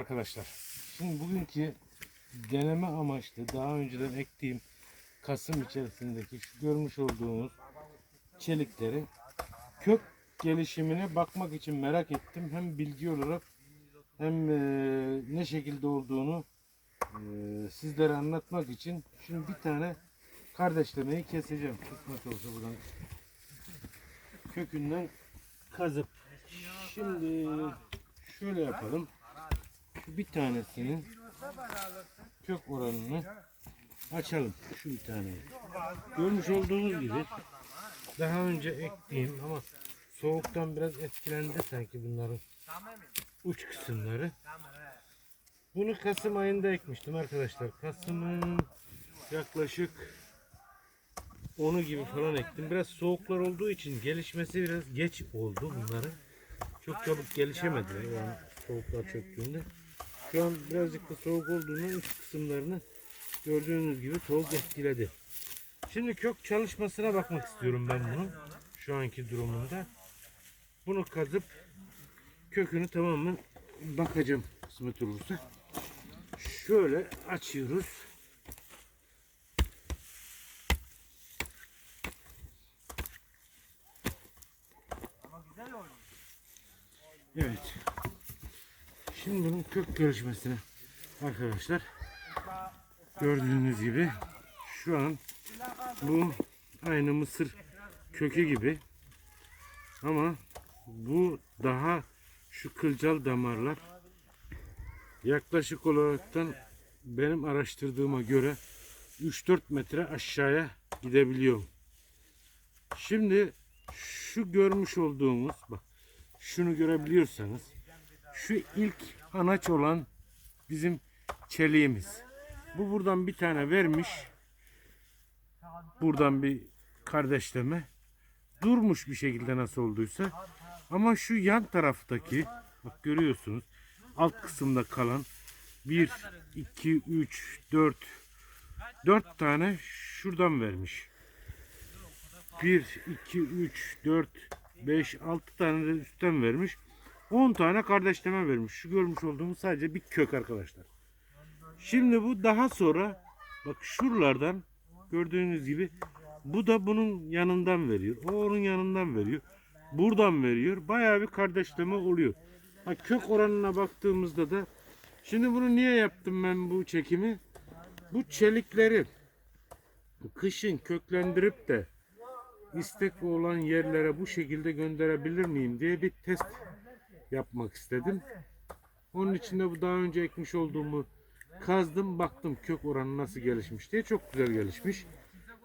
arkadaşlar. Şimdi bugünkü deneme amaçlı daha önceden ektiğim Kasım içerisindeki şu görmüş olduğunuz çelikleri kök gelişimine bakmak için merak ettim. Hem bilgi olarak hem e, ne şekilde olduğunu e, sizlere anlatmak için şimdi bir tane kardeşlemeyi keseceğim. Kısmet olsa buradan kökünden kazıp şimdi şöyle yapalım. Bir tanesinin kök oranını açalım. Şu bir taneyi. Görmüş olduğunuz gibi daha önce ektiğim ama soğuktan biraz etkilendi sanki bunların uç kısımları. Bunu Kasım ayında ekmiştim arkadaşlar. Kasım'ın yaklaşık 10'u gibi falan ektim. Biraz soğuklar olduğu için gelişmesi biraz geç oldu bunların. Çok çabuk gelişemediler yani soğuklar çöktüğünde. Şu an birazcık da soğuk olduğundan uç kısımlarını gördüğünüz gibi soğuk etkiledi. Şimdi kök çalışmasına bakmak istiyorum ben bunun. Şu anki durumunda. Bunu kazıp kökünü tamamen bakacağım kısmet olursa. Şöyle açıyoruz. Evet. Bunun kök görüşmesine arkadaşlar gördüğünüz gibi şu an bu aynı mısır kökü gibi ama bu daha şu kılcal damarlar yaklaşık olaraktan benim araştırdığıma göre 3-4 metre aşağıya gidebiliyor. Şimdi şu görmüş olduğumuz bak şunu görebiliyorsanız şu ilk anaç olan bizim çeliğimiz. Bu buradan bir tane vermiş. Buradan bir kardeşleme. Durmuş bir şekilde nasıl olduysa. Ama şu yan taraftaki bak görüyorsunuz alt kısımda kalan 1, 2, 3, 4 4 tane şuradan vermiş. 1, 2, 3, 4, 5, 6 tane de üstten vermiş. 10 tane kardeşleme vermiş. Şu görmüş olduğumuz sadece bir kök arkadaşlar. Şimdi bu daha sonra bak şuralardan gördüğünüz gibi bu da bunun yanından veriyor. O onun yanından veriyor. Buradan veriyor. Bayağı bir kardeşleme oluyor. Ha, kök oranına baktığımızda da şimdi bunu niye yaptım ben bu çekimi? Bu çelikleri kışın köklendirip de istek olan yerlere bu şekilde gönderebilir miyim diye bir test yapmak istedim. Onun için de bu daha önce ekmiş olduğumu kazdım baktım kök oranı nasıl gelişmiş diye çok güzel gelişmiş.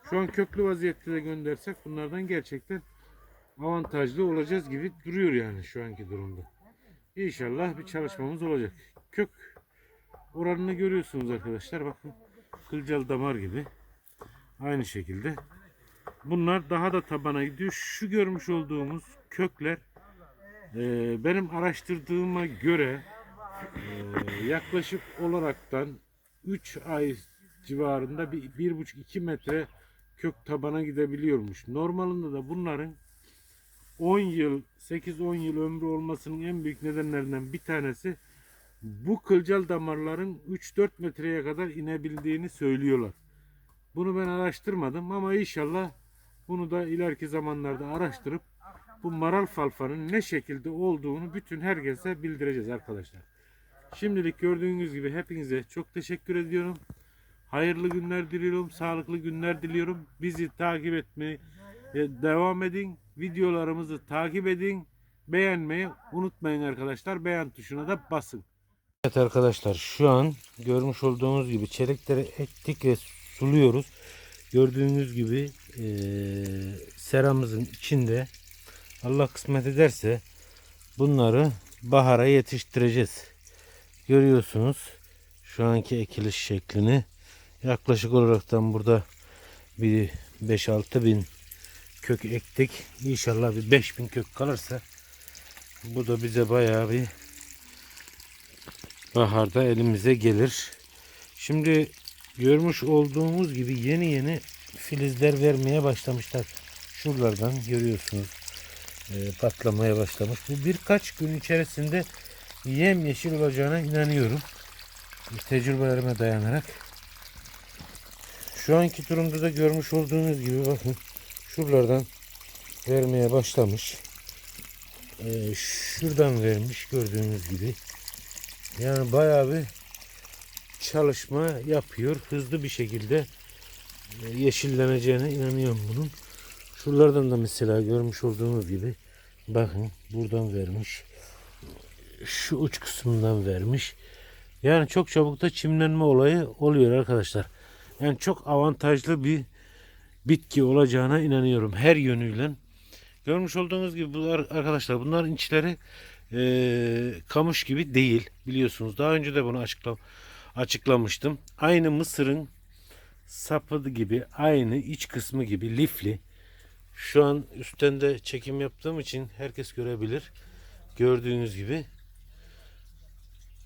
Şu an köklü vaziyette de göndersek bunlardan gerçekten avantajlı olacağız gibi duruyor yani şu anki durumda. İnşallah bir çalışmamız olacak. Kök oranını görüyorsunuz arkadaşlar bakın kılcal damar gibi aynı şekilde. Bunlar daha da tabana gidiyor. Şu görmüş olduğumuz kökler e, benim araştırdığıma göre e, yaklaşık olaraktan 3 ay civarında bir, bir buçuk iki metre kök tabana gidebiliyormuş. Normalinde de bunların 10 yıl 8-10 yıl ömrü olmasının en büyük nedenlerinden bir tanesi bu kılcal damarların 3-4 metreye kadar inebildiğini söylüyorlar. Bunu ben araştırmadım ama inşallah bunu da ileriki zamanlarda araştırıp bu maral falfanın ne şekilde olduğunu bütün herkese bildireceğiz arkadaşlar. Şimdilik gördüğünüz gibi hepinize çok teşekkür ediyorum. Hayırlı günler diliyorum, sağlıklı günler diliyorum. Bizi takip etmeye devam edin. Videolarımızı takip edin. Beğenmeyi unutmayın arkadaşlar. Beğen tuşuna da basın. Evet arkadaşlar şu an görmüş olduğunuz gibi çelikleri ektik ve suluyoruz. Gördüğünüz gibi eee seramızın içinde Allah kısmet ederse bunları bahara yetiştireceğiz. Görüyorsunuz şu anki ekiliş şeklini. Yaklaşık olaraktan burada bir 5-6 bin kök ektik. İnşallah bir 5 bin kök kalırsa bu da bize bayağı bir baharda elimize gelir. Şimdi görmüş olduğumuz gibi yeni yeni filizler vermeye başlamışlar. Şuralardan görüyorsunuz e, patlamaya başlamış. Bu birkaç gün içerisinde yemyeşil olacağına inanıyorum. Tecrübelerime dayanarak. Şu anki durumda da görmüş olduğunuz gibi bakın şuralardan vermeye başlamış. Ee, şuradan vermiş gördüğünüz gibi. Yani bayağı bir çalışma yapıyor. Hızlı bir şekilde e, yeşilleneceğine inanıyorum bunun. Şuralardan da mesela görmüş olduğunuz gibi bakın buradan vermiş. Şu uç kısmından vermiş. Yani çok çabuk da çimlenme olayı oluyor arkadaşlar. Yani çok avantajlı bir bitki olacağına inanıyorum her yönüyle. Görmüş olduğunuz gibi bu ar- arkadaşlar bunların içleri eee, kamış gibi değil biliyorsunuz. Daha önce de bunu açıkla açıklamıştım. Aynı mısırın sapı gibi aynı iç kısmı gibi lifli. Şu an üstten de çekim yaptığım için herkes görebilir. Gördüğünüz gibi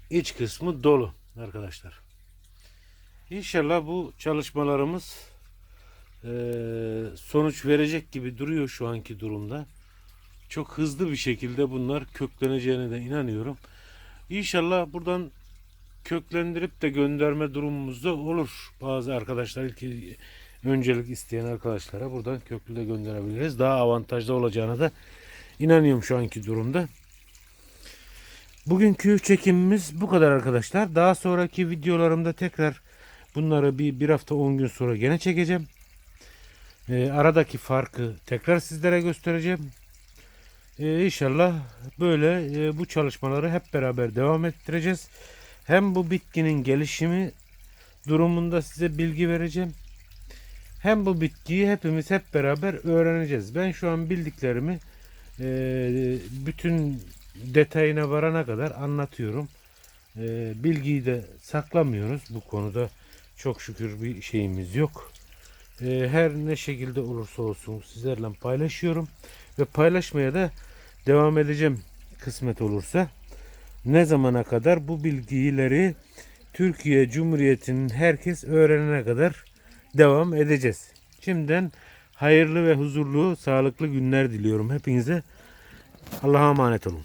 iç kısmı dolu arkadaşlar. İnşallah bu çalışmalarımız eee, sonuç verecek gibi duruyor şu anki durumda. Çok hızlı bir şekilde bunlar kökleneceğine de inanıyorum. İnşallah buradan köklendirip de gönderme durumumuz da olur. Bazı arkadaşlar ilk öncelik isteyen arkadaşlara buradan köklü de gönderebiliriz. Daha avantajlı olacağına da inanıyorum şu anki durumda. Bugünkü çekimimiz bu kadar arkadaşlar. Daha sonraki videolarımda tekrar bunları bir, bir hafta 10 gün sonra gene çekeceğim. Ee, aradaki farkı tekrar sizlere göstereceğim. Ee, inşallah böyle e, bu çalışmaları hep beraber devam ettireceğiz. Hem bu bitkinin gelişimi durumunda size bilgi vereceğim. Hem bu bitkiyi hepimiz hep beraber öğreneceğiz. Ben şu an bildiklerimi e, bütün detayına varana kadar anlatıyorum. E, bilgiyi de saklamıyoruz. Bu konuda çok şükür bir şeyimiz yok. E, her ne şekilde olursa olsun sizlerle paylaşıyorum. Ve paylaşmaya da devam edeceğim kısmet olursa. Ne zamana kadar bu bilgileri Türkiye Cumhuriyeti'nin herkes öğrenene kadar devam edeceğiz. Şimdiden hayırlı ve huzurlu, sağlıklı günler diliyorum hepinize. Allah'a emanet olun.